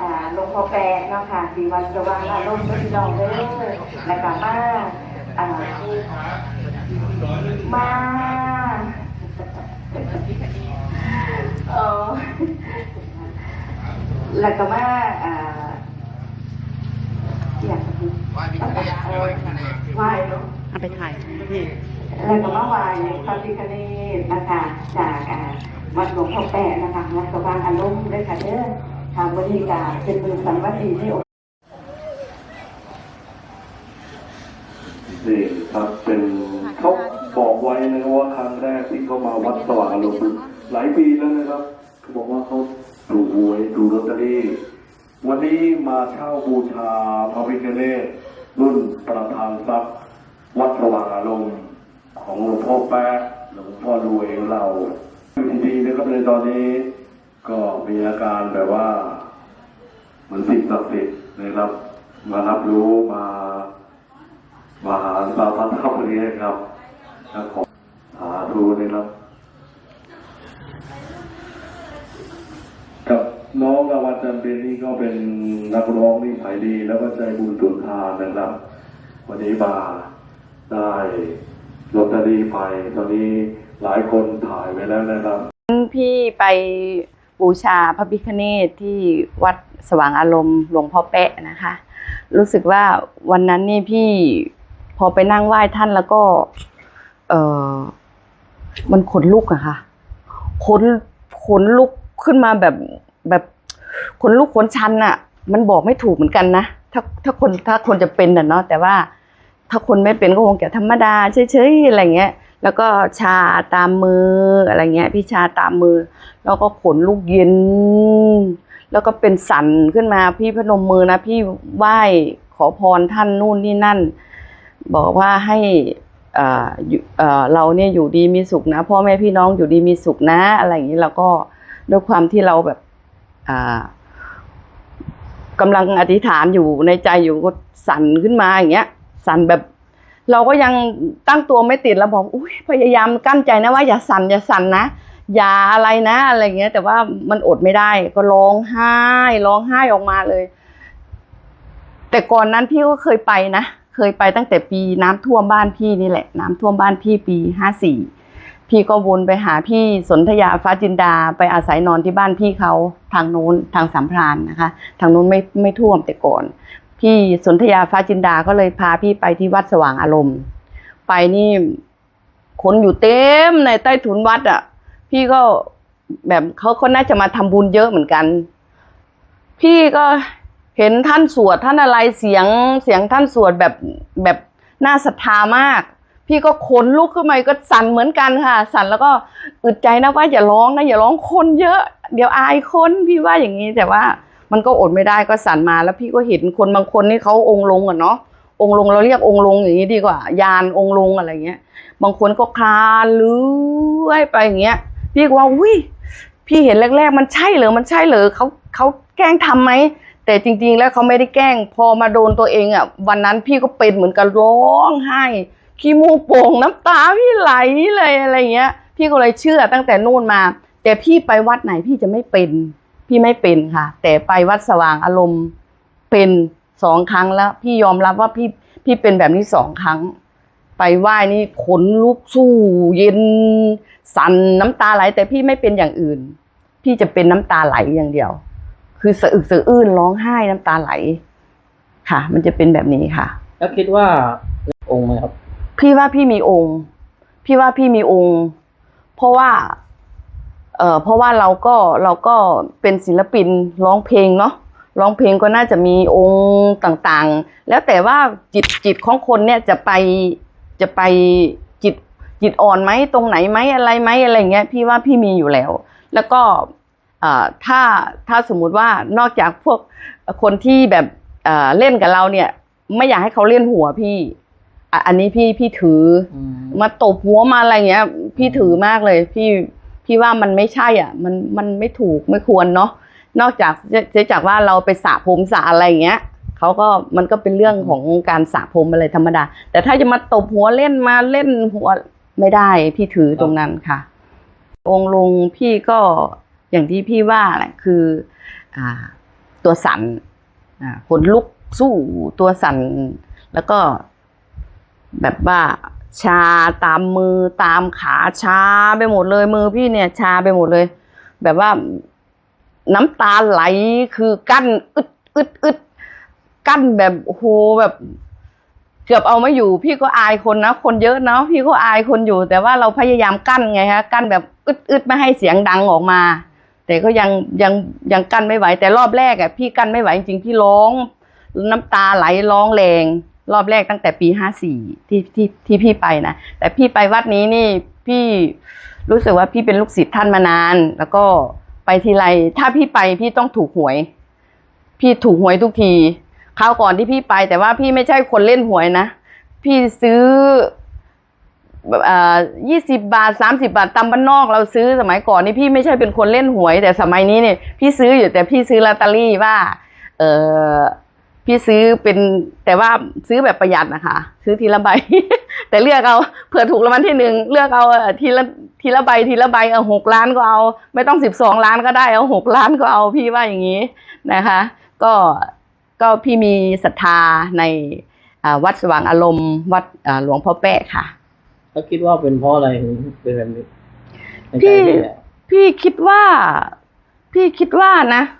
อ่าหลวงพ่อแปะเนาะค่ะที่วัดสว่างอารมณ์ก็พี่น้องเด้อแล้วก็มามาเออแล้วก็มาอ่าอยากไหว้พิฆเนไหว้เนาะเอาไปถ่ายพี่แล้วก็มาไหว้พระพิฆเนศนะคะจากวัดหลวงพ่อแปะนะคะวัดสว่างอารมณ์ด้วยค่ะเด้อางบริการเป็นมือสังวัตีที่นี่ครับเป็นเขาบอกไว้นะว่าครั้งแรกที่เขามาวัดสว่างอารมณ์หลายปีแล้วนะครับเขาบอกว่าเขาดูหวยดูลอตเตอรี่ วันนี้มาเช่าบูชาพระพิฆเนศรุ่นประธานทรัพย์วัดสว่างอารมณ์ของหลวงพ่อแป๊ะหลวงพ่อรวยของเราอยู่ดีๆนะครับในตอนนี้ก็มีอาการแบบว่า เหมือนสิ่งศักดิ์สิทธิ์นะครับ มารับรู้มามาหาสาพันธ์ทัพวันนี้นะครับและขอสาธุนะครับกับน้องรางวัลจันเป็นนี่ก็เป็นนักร้องนี่ขายดีแล้วก็ใจบุญสุนทานนะครับ วันนี้มาได้ลอตเตอรี่ไปตอนนี้หลายคนถ่ายไว้แล้วนะครับ พี่ไป บูชาพระพิฆเนศที่วัดสว่างอารมณ์หลวงพ่อแปะนะคะ รู้สึกว่าวันนั้นนี่พี่พอไปนั่งไหว้ท่านแล้วก็ เออมันขนลุกอะค่ะขนขนลุกขึ้นมาแบบแบบขนลุกขนชันอะมันบอกไม่ถูกเหมือนกันนะถ้าถ้าคนถ้าคนจะเป็นน่ะเนาะแต่ว่าถ้าคนไม่เป็นก็คงจะธรรมดาเฉยๆอะไรเงี้ย แล้วก็ชาตามมืออะไรเงี้ย พี่ชาตามมือ แล้วก็ขนลูกเย็น แล้วก็เป็นสันขึ้นมา พี่พนมมือนะ พี่ไหว้ขอพรท่านนู่นนี่นั่น บอกว่าให้เอ่ออยู่เราเนี่ยอยู่ดีมีสุขนะ พ่อแม่พี่น้องอยู่ดีมีสุขนะ อะไรอย่างนี้เราก็ด้วยความที่เราแบบกำลังอธิษฐานอยู่ในใจอยู่ก็สั่นขึ้นมาอย่างเงี้ย สั่นแบบ เราก็ยังตั้งตัวไม่ติดแล้วบอกอุ้ยพยายามกั้นใจนะว่าอย่าสั่นอย่าสั่นนะอย่าอะไรนะอะไรเงี้ย แต่ว่ามันอดไม่ได้ ก็ร้องไห้ร้องไห้ออกมาเลย แต่ก่อนนั้นพี่ก็เคยไปนะเคยไปตั้งแต่ปีน้ำท่วมบ้านพี่นี่แหละ น้ำท่วมบ้านพี่ปีห้าสี่พี่ก็วนไปหาพี่สนธยาฟ้าจินดาไปอาศัยนอนที่บ้านพี่เขาทางโน้นทางสามพรานนะคะ ทางโน้นไม่ไม่ท่วมแต่ก่อน พี่สนธยาฟ้าจินดาก็เลยพาพี่ไปที่วัดสว่างอารมณ์ ไปนี่คนอยู่เต็มในใต้ถุนวัดอะ พี่ก็แบบเขาเขาน่าจะมาทำบุญเยอะเหมือนกัน พี่ก็เห็นท่านสวดท่านอะไรเสียงเสียงท่านสวดแบบแบบน่าศรัทธามาก พี่ก็ขนลุกขึ้นมาก็สั่นเหมือนกันค่ะ สั่นแล้วก็อึดใจนะว่าอย่าร้องนะอย่าร้องคนเยอะ เดี๋ยวอายคนพี่ว่าอย่างนี้แต่ว่า มันก็อดไม่ได้ก็สั่นมาแล้วพี่ก็เห็นคนบางคนนี่เขาองค์ลงอะเนาะองค์ลงเราเรียกองค์ลงอย่างนี้ดีกว่า ยานองค์ลงอะไรเงี้ย บางคนก็คลานเลื้อยไปอย่างเงี้ย พี่ก็ว่าอุ้ยพี่เห็นแรก ๆ มันใช่เหรอมันใช่เหรอเขาเขาแกล้งทำไหมแต่จริง ๆ แล้วเขาไม่ได้แกล้ง พอมาโดนตัวเองอะ วันนั้นพี่ก็เป็นเหมือนกันร้องไห้ขี้มูกโป่งน้ำตาพี่ไหลเลยอะไรเงี้ย พี่ก็เลยเชื่อตั้งแต่นู่นมา แต่พี่ไปวัดไหนพี่จะไม่เป็น พี่ไม่เป็นค่ะ แต่ไปวัดสว่างอารมณ์เป็นสองครั้งแล้ว พี่ยอมรับว่าพี่พี่เป็นแบบนี้สองครั้ง ไปไหว้นี่ขนลุกสู้เย็น สั่นน้ำตาไหล แต่พี่ไม่เป็นอย่างอื่น พี่จะเป็นน้ำตาไหลอย่างเดียว คือสะอึกสะอื้นร้องไห้น้ำตาไหล ค่ะ มันจะเป็นแบบนี้ค่ะ แล้วคิดว่าองค์ไหมครับ พี่ว่าพี่มีองค์ พี่ว่าพี่มีองค์ เพราะว่า เอ่อเพราะว่าเราก็เราก็เป็นศิลปินร้องเพลงเนาะร้องเพลงก็น่าจะมีองค์ต่างๆ แล้วแต่ว่าจิตจิตของคนเนี่ยจะไปจะไปจิตจิตอ่อนไหมตรงไหนไหมอะไรไหมอะไรเงี้ยพี่ว่าพี่มีอยู่แล้ว แล้วก็เอ่อถ้าถ้าสมมุติว่านอกจากพวกคนที่แบบเอ่อเล่นกับเราเนี่ย ไม่อยากให้เขาเล่นหัวพี่อะอันนี้พี่พี่ถืออืมมาตบหัวมาอะไรเงี้ย พี่ถือมากเลยพี่ พี่ว่ามันไม่ใช่อะ มันมันไม่ถูกไม่ควรเนาะนอกจากจะจะจากว่าเราไปสระผมสระอะไรอย่างเงี้ยเขาก็มันก็เป็นเรื่องของการสระผมอะไรธรรมดา แต่ถ้าจะมาตบหัวเล่นมาเล่นหัวไม่ได้พี่ถือตรงนั้นค่ะ องค์ลงพี่ก็อย่างที่พี่ว่าแหละคือ อ่า ตัวสันอ่าขนลุกสู้ตัวสันแล้วก็แบบว่า ชาตามมือตามขาชาไปหมดเลยมือพี่เนี่ย ชาไปหมดเลย แบบว่าน้ำตาไหลคือกั้นอึดอึดอึดกั้นแบบโหแบบเกือบเอาไม่อยู่ พี่ก็อายคนนะคนเยอะเนาะพี่ก็อายคนอยู่ แต่ว่าเราพยายามกั้นไงฮะกั้นแบบอึดอึดไม่ให้เสียงดังออกมา แต่ก็ยังยังยังกั้นไม่ไหว แต่รอบแรกอะพี่กั้นไม่ไหวจริงๆพี่ร้อง น้ำตาไหลร้องแรง รอบแรกตั้งแต่ปีห้าสี่ที่ที่ที่พี่ไปนะแต่พี่ไปวัดนี้นี่พี่รู้สึกว่าพี่เป็นลูกศิษย์ท่านมานาน แล้วก็ไปทีไรถ้าพี่ไปพี่ต้องถูกหวย พี่ถูกหวยทุกทีคราวก่อนที่พี่ไป แต่ว่าพี่ไม่ใช่คนเล่นหวยนะพี่ซื้อแบบอ่ายี่สิบาทสามสิบาทตามบ้านนอกเราซื้อสมัยก่อนนี่พี่ไม่ใช่เป็นคนเล่นหวย แต่สมัยนี้เนี่ยพี่ซื้ออยู่แต่พี่ซื้อลอตเตอรี่ว่า เออ พี่ซื้อเป็นแต่ว่าซื้อแบบประหยัดนะคะ ซื้อทีละใบ แต่เลือกเอาเผื่อถูกรางวัลที่หนึ่งเลือกเอาเอ่อทีละทีละใบทีละใบเอาหกล้านก็เอา ไม่ต้องสิบสองล้านก็ได้เอาหกล้านก็เอาพี่ว่าอย่างนี้นะคะ ก็ก็พี่มีศรัทธาในอ่าวัดสว่างอารมณ์ วัดอ่าหลวงพ่อแปะค่ะแล้วคิดว่าเป็นเพราะอะไรถึงเป็นแบบนี้ในใจพี่พี่เนี่ยพี่คิดว่า พี่คิดว่านะเอ่อ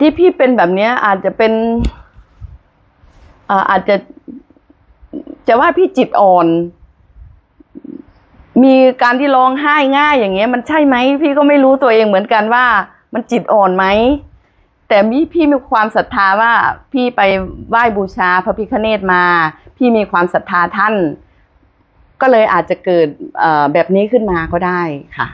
ที่พี่เป็นแบบเนี้ยอาจจะเป็นเอ่อาจจะจะว่าพี่จิตอ่อน มีการที่ร้องไห้ง่ายอย่างเงี้ย มันใช่ไหมพี่ก็ไม่รู้ตัวเองเหมือนกันว่า มันจิตอ่อนไหมแต่มีพี่มีความศรัทธาว่าพี่ไปไหว้บูชาพระพิฆเนศมา พี่มีความศรัทธาท่าน ก็เลยอาจจะเกิดแบบนี้ขึ้นมาก็ได้ค่ะ